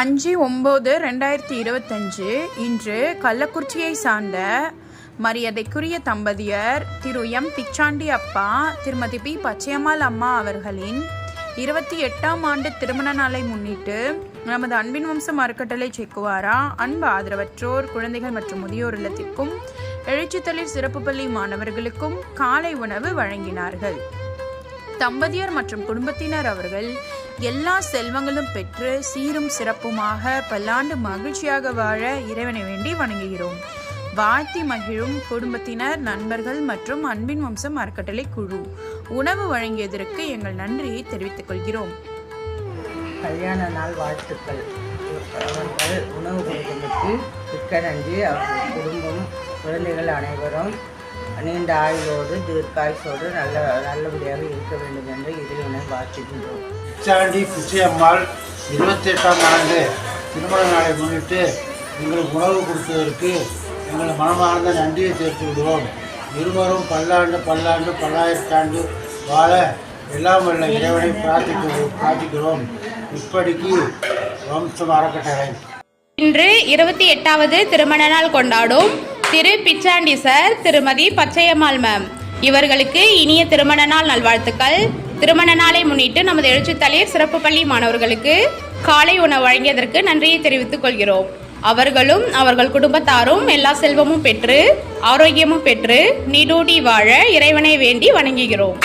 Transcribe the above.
அஞ்சு ஒம்பது ரெண்டாயிரத்தி இருபத்தஞ்சு. இன்று கள்ளக்குறிச்சியை சார்ந்த மரியாதைக்குரிய தம்பதியர் திரு எம். பிச்சாண்டி அப்பா திருமதி பி. பச்சையம்மாள் அம்மா அவர்களின் இருபத்தி எட்டாம் ஆண்டு திருமண நாளை முன்னிட்டு நமது அன்பின் வம்சம் அறக்கட்டளை செக்குவாரா அன்பு ஆதரவற்றோர் குழந்தைகள் மற்றும் முதியோர் இல்லத்திற்கும் எழுச்சித்தளிர் சிறப்பு பள்ளி மாணவர்களுக்கும் காலை உணவு வழங்கினார்கள். தம்பதியர் மற்றும் குடும்பத்தினர் அவர்கள் எல்லா செல்வங்களும் பெற்று சீரும் சிறப்புமாக பல்லாண்டு மகிழ்ச்சியாக வாழ இறைவனை வேண்டி வணங்குகிறோம். வாழ்த்தி மகிழும் குடும்பத்தினர் நண்பர்கள் மற்றும் அன்பின் வம்சம் அறக்கட்டளை குழு. உணவு வழங்கியதற்கு எங்கள் நன்றியை தெரிவித்துக் கொள்கிறோம். கல்யாண நாள் வாழ்த்துக்கள். அவர்கள் உணவு கொடுத்ததற்கு மிக்க நன்றி. அவர்கள் குடும்பம் குழந்தைகள் அனைவரும் நீண்ட ஆயுளோடு தீர்க்காயுசோடு நல்ல நல்லபடியாக இருக்க வேண்டும் வாழ்த்துகின்றோம் பிச்சாண்டி பிச்சையம்மாள் இருபத்தெட்டாம் ஆண்டு திருமண நாளை முன்னிட்டு எங்களுக்கு உணவு கொடுத்ததற்கு எங்கள் மனமார்ந்த நன்றியை தெரிவித்து விடுவோம் இருவரும் பல்லாண்டு பல்லாண்டு பல்லாயிரத்தாண்டு வாழ எல்லாம் வல்ல இறைவனை பிரார்த்திக்கிறோம் பிரார்த்திக்கிறோம். இப்படிக்கு வம்சம் அறக்கட்டளை. இன்று இருபத்தி எட்டாவது திருமண நாள் கொண்டாடும் திரு பிச்சாண்டி சார் திருமதி பச்சையம்மாள் மேம் இவர்களுக்கு இனிய திருமண நாள் நல்வாழ்த்துக்கள். திருமண நாளை முன்னிட்டு நமது எழுச்சித்தளிர் சிறப்பு பள்ளி மாணவர்களுக்கு காலை உணவு வழங்கியதற்கு நன்றியை தெரிவித்துக் கொள்கிறோம். அவர்களும் அவர்கள் குடும்பத்தாரும் எல்லா செல்வமும் பெற்று ஆரோக்கியமும் பெற்று நீடூடி வாழ இறைவனை வேண்டி வணங்குகிறோம்.